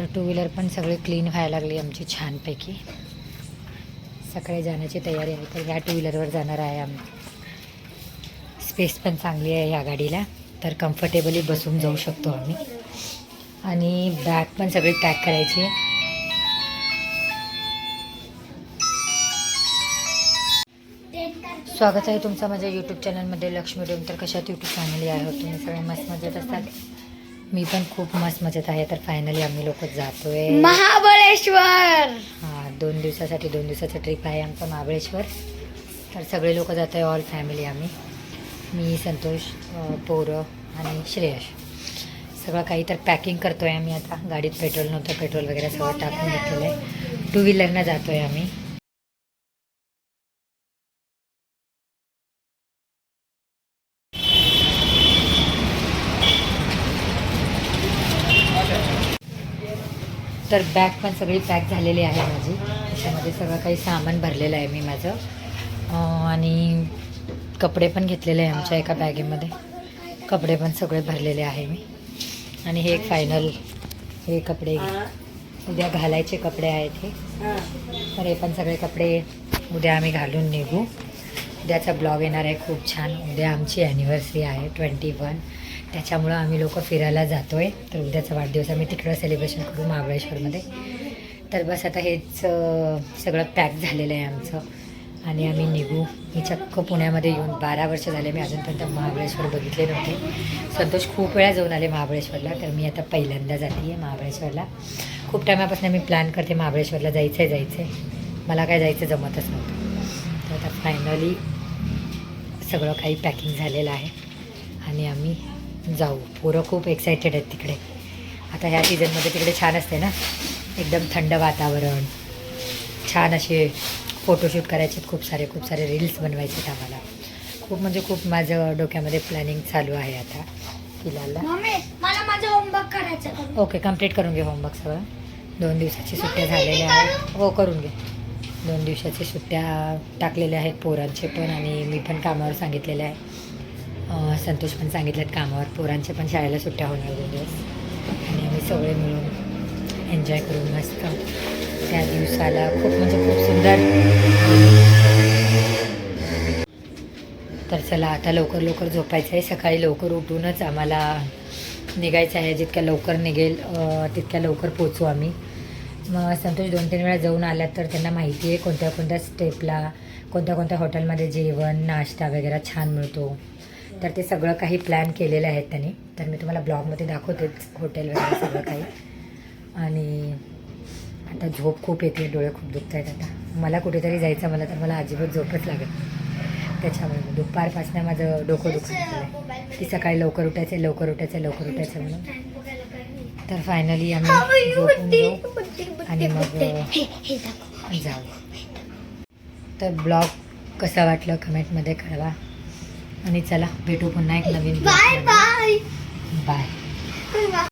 तर two wheeler पण सगळी क्लीन व्हायला लागली आमची छानपैकी. सकाळी जाण्याची तयारी आहे तर ह्या टू व्हीलरवर जाणार आहे आम्ही. स्पेस पण चांगली आहे ह्या गाडीला तर कम्फर्टेबली बसून जाऊ शकतो आम्ही. आणि बॅग पण सगळी पॅक करायची आहे. स्वागत आहे तुमचं माझ्या यूट्यूब चॅनलमध्ये लक्ष्मी डोम तर कशात यूट्यूब फॅमिली आहे? तुम्ही सगळे मस्त मजेत असतात. मी पण खूप मस्त मजेत आहे. तर फायनली आम्ही लोक जातोय. महाबळेश्वर! हां दोन दिवसासाठी दोन दिवसाचं ट्रिप आहे आमचं महाबळेश्वर. तर सगळे लोक जात आहे ऑल फॅमिली आम्ही. मी संतोष पोरं आणि श्रेयश. सगळं काही तर पॅकिंग करतो आहे आम्ही आता. गाडीत पेट्रोल नव्हतं पेट्रोल वगैरे सगळं टाकून घेतलेलं आहे. टू व्हीलरनं जातो आहे आम्ही. तर बॅग पण सगळी पॅक झालेली आहे माझी. त्याच्यामध्ये सगळं काही सामान भरलेलं आहे मी माझं. आणि कपडे पण घेतलेले आहे आमच्या एका बॅगेमध्ये. कपडे पण सगळे भरलेले आहे मी. आणि हे एक फायनल हे कपडे उद्या घालायचे कपडे आहेत हे. तर हे पण सगळे कपडे उद्या आम्ही घालून निघू. उद्याचा ब्लॉग येणार आहे खूप छान. उद्या आमची ॲनिव्हर्सरी आहे ट्वेंटी वन त्याच्यामुळं आम्ही लोक फिरायला जातो आहे तर उद्याचा वाढदिवस आम्ही तिकडं सेलिब्रेशन करू महाबळेश्वरमध्ये. तर बस आता हेच सगळं पॅक झालेलं आहे आमचं. आणि आम्ही निघू. मी चक्क पुण्यामध्ये येऊन बारा वर्ष झाले मी अजूनपर्यंत महाबळेश्वर बघितले नव्हते. संतोष खूप वेळा जाऊन आले महाबळेश्वरला तर मी आता पहिल्यांदा जाते आहे महाबळेश्वरला. खूप टायमापासून मी प्लॅन करते महाबळेश्वरला जायचं आहे जायचं आहे मला काय जायचं जमतच नव्हतं. तर आता फायनली सगळं काही पॅकिंग झालेलं आहे. आणि आम्ही जाऊ. पोरं खूप एक्सायटेड आहेत तिकडे. आता ह्या सीझनमध्ये तिकडे छान असते ना? एकदम थंड वातावरण. छान असे फोटोशूट करायचे. खूप सारे खूप सारे रील्स बनवायचे आम्हाला. खूप म्हणजे खूप माझं डोक्यामध्ये प्लॅनिंग चालू आहे आता. मला माझं होमवर्क करायचं? ओके कंप्लीट करून घे होमवर्क सगळं. दोन दिवसाची सुट्ट्या झालेल्या आहेत. हो करून घे. दोन दिवसाची सुट्ट्या टाकलेल्या आहेत पोरांचे पण आणि मी पण कामावर सांगितलेलं आहे संतोष पण सांगितलेत कामावर. पोरांचे पण शाळेला सुट्ट्या होणार दोन दिवस. आणि आम्ही सगळे मिळून एन्जॉय करू मस्त त्या दिवसाला खूप म्हणजे खूप सुंदर. तर चला आता लवकर लवकर झोपायचं आहे. सकाळी लवकर उठूनच आम्हाला निघायचं आहे. जितक्या लवकर निघेल तितक्या लवकर पोचू आम्ही. मग संतोष दोन तीन वेळा जाऊन आल्यात तर त्यांना माहिती आहे कोणत्या कोणत्या स्टेपला कोणत्या कोणत्या हॉटेलमध्ये जेवण नाश्ता वगैरे छान मिळतो. तर ते सगळं काही प्लॅन केलेलं आहे त्यांनी. तर मी तुम्हाला ब्लॉगमध्ये दाखवतेच हॉटेल वगैरे सगळं काही. आणि आता झोप खूप येते डोळे खूप दुखत आहेत आता. मला कुठेतरी जायचं मला तर मला अजिबात झोपच लागत त्याच्यामुळे दुपारपासून माझं डोकं दुखत की सकाळी लवकर उठायचं लवकर उठायचं लवकर उठायचं म्हणून. तर फायनली आम्ही झोपून जाऊ आणि मग जाऊ. तर ब्लॉग कसा वाटलं कमेंटमध्ये कळवा. आणि चला भेटू पुन्हा एक नवीन बाय बाय बाय